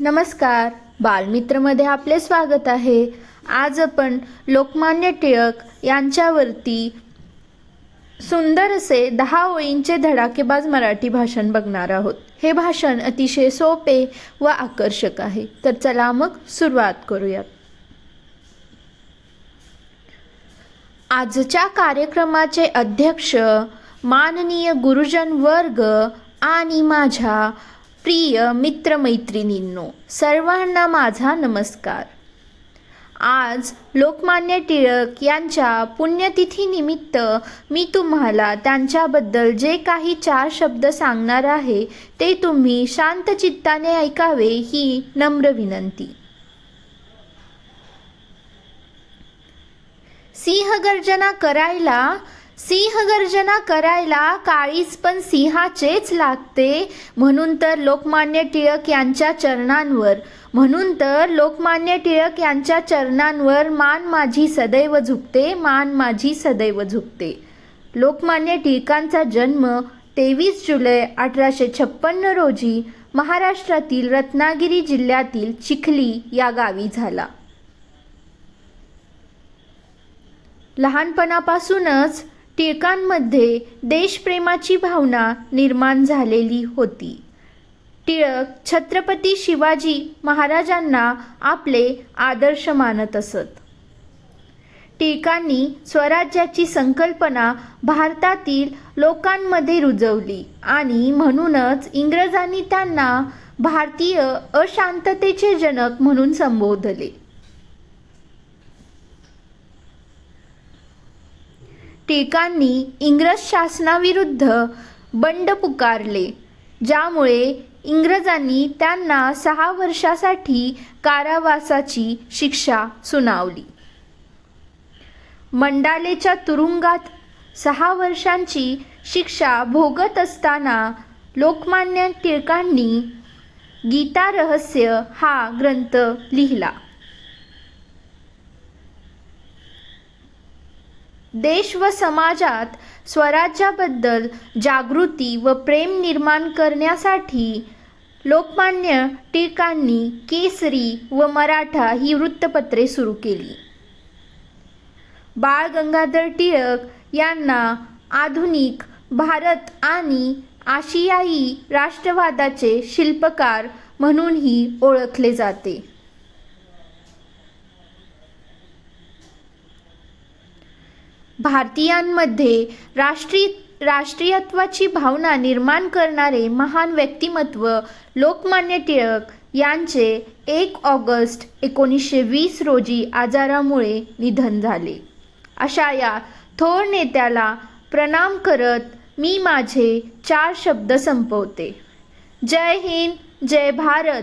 नमस्कार. बालमित्रमध्ये आपले स्वागत आहे. आज आपण लोकमान्य टिळक यांच्यावरती सुंदर असे दहा ओळींचे धडाकेबाज मराठी भाषण बघणार आहोत. हे भाषण अतिशय सोपे व आकर्षक आहे. तर चला मग सुरुवात करूयात. आजच्या कार्यक्रमाचे अध्यक्ष माननीय गुरुजन वर्ग आणि माझ्या प्रिय मित्रमैत्रिणींनो सर्वांना माझा नमस्कार. आज लोकमान्य टिळक यांच्या पुण्यतिथीनिमित्त मी तुम्हाला त्यांच्याबद्दल जे काही चार शब्द सांगणार आहे ते तुम्ही शांत चित्ताने ऐकावे ही नम्र विनंती. सिंहगर्जना करायला सिंहगर्जना करायला काळीज पण सिंहाचेच लागते. म्हणून तर लोकमान्य टिळक यांच्या चरणांवर. म्हणून तर लोकमान्य टिळक यांच्या चरणांवर मान माझी सदैव झुकते मान माझी सदैव झुकते. लोकमान्य टिळकांचा जन्म तेवीस जुलै अठराशे छप्पन्न रोजी महाराष्ट्रातील रत्नागिरी जिल्ह्यातील चिखली या गावी झाला. लहानपणापासूनच टिळकांमध्ये देशप्रेमाची भावना निर्माण झालेली होती. टिळक छत्रपती शिवाजी महाराजांना आपले आदर्श मानत असत. टिळकांनी स्वराज्याची संकल्पना भारतातील लोकांमध्ये रुजवली आणि म्हणूनच इंग्रजांनी त्यांना भारतीय अशांततेचे जनक म्हणून संबोधले. टिळकांनी इंग्रज शासनाविरुद्ध बंड पुकारले ज्यामुळे इंग्रजांनी त्यांना सहा वर्षासाठी कारावासाची शिक्षा सुनावली. मंडालेच्या तुरुंगात सहा वर्षांची शिक्षा भोगत असताना लोकमान्य टिळकांनी गीता रहस्य हा ग्रंथ लिहिला. देश व समाजात स्वराज्याबद्दल जागृती व प्रेम निर्माण करण्यासाठी लोकमान्य टिळकांनी केसरी व मराठा ही वृत्तपत्रे सुरू केली. बाळ गंगाधर टिळक यांना आधुनिक भारत आणि आशियाई राष्ट्रवादाचे शिल्पकार म्हणूनही ओळखले जाते. भारतीयांमध्ये राष्ट्रीय राष्ट्रीयत्वाची भावना निर्माण करणारे महान व्यक्तिमत्व लोकमान्य टिळक यांचे एक ऑगस्ट एकोणीसशे वीस रोजी आजारामुळे निधन झाले. अशा या थोर नेत्याला प्रणाम करत मी माझे चार शब्द संपवते. जय हिंद जय भारत.